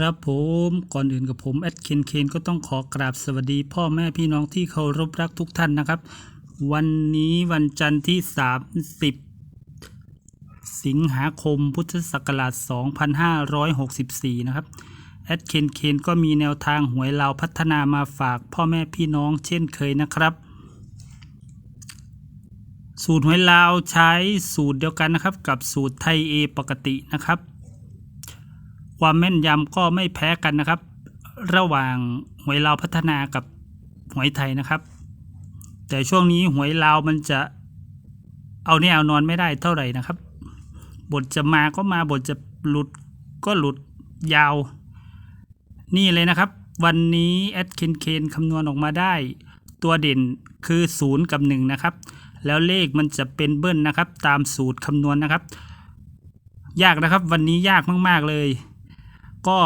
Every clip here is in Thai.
ครับผมก่อนอื่นกับผมแอดเคนเคนก็ต้องขอกราบสวัสดี พ่อแม่พี่น้องที่เคารพรักทุกท่านนะครับ วันนี้วันจันทร์ที่ 30 สิงหาคมพุทธศักราช 2564 นะครับแอดเคนเคนก็มีแนวทางหวยเราวพัฒนามาฝากพ่อแม่พี่น้องเช่นเคยนะครับสูตรหวยลาวใช้สูตรเดียวกันนะครับ กับสูตรไทยเอปกตินะครับ ความแม่นยำก็ไม่แพ้กันนะครับ ระหว่างหวยลาวพัฒนากับหวยไทยนะครับ แต่ช่วงนี้หวยลาวมันจะเอาเนี่ยเอานอนไม่ได้เท่าไหร่นะครับ บทจะมาก็มาบทจะหลุดก็หลุดยาว นี่เลยนะครับ วันนี้แอดเคนเคนคำนวณออกมาได้ ตัวเด่นคือ 0 กับ 1 นะครับ แล้วเลขมันจะเป็นเบิ้ลนะครับ ตามสูตรคำนวณนะครับ ยากนะครับวันนี้ยากมาก ๆ เลย ก็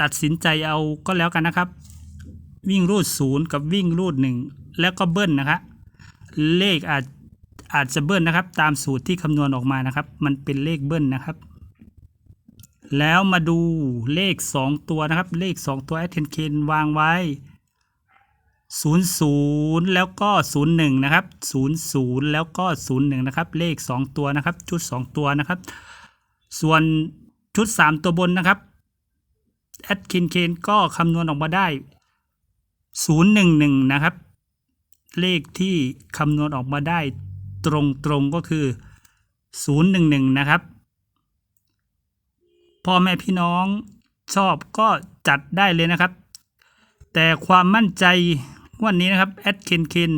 ตัดสินใจเอาก็แล้วกันนะครับ วิ่งรูดศูนย์กับวิ่งรูดหนึ่งแล้วก็เบิ้ลนะครับเลขอาจอาจจะเบิ้ลนะครับ ตามสูตรที่คำนวณออกมานะครับ มันเป็นเลขเบิ้ลนะครับ แล้วมาดูเลข 2 ตัวนะครับ เลข 2 ตัวแอดเทนเคนวางไว้ 00 แล้วก็ 01 นะครับ 00 แล้วก็ 01 นะครับ เลข 2 ตัวนะครับ ชุด 2 ตัวนะครับ ส่วน ชุด 3 ตัวบนนะครับแอดเคนเคนก็คำนวณออกมาได้ 011 นะครับ เลขที่คำนวณออกมาได้ตรงๆก็คือ 011 นะครับ พ่อแม่พี่น้องชอบก็จัดได้เลยนะครับ แต่ความมั่นใจวันนี้นะครับแอดเคนเคน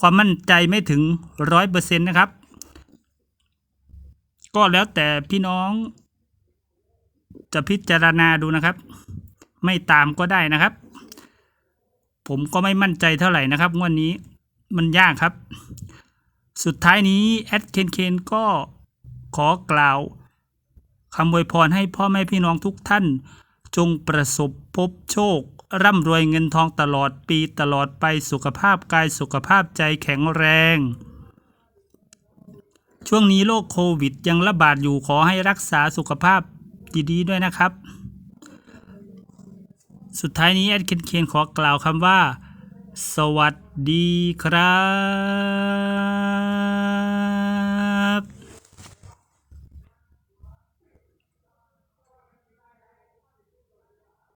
ความมั่นใจไม่ถึงร้อยเปอร์เซ็นต์นะครับ ก็แล้วแต่พี่น้อง จะพิจารณาดูนะครับ ไม่ตามก็ได้นะครับ ผมก็ไม่มั่นใจเท่าไหร่นะครับงวดนนี้มันยากครับ สุดท้ายนี้แอดเคนเคนก็ขอกล่าวคำอวยพรให้พ่อแม่พี่น้องทุกท่าน จงประสบพบโชค ร่ำรวยเงินทองตลอดปีตลอดไปสุขภาพกายสุขภาพใจแข็งแรง ช่วงนี้โรคโควิดยังระบาดอยู่ขอให้รักษาสุขภาพ ดีด้วยนะครับ สุดท้ายนี้แอดเคนเคนขอกล่าวคำว่า สวัสดีครับ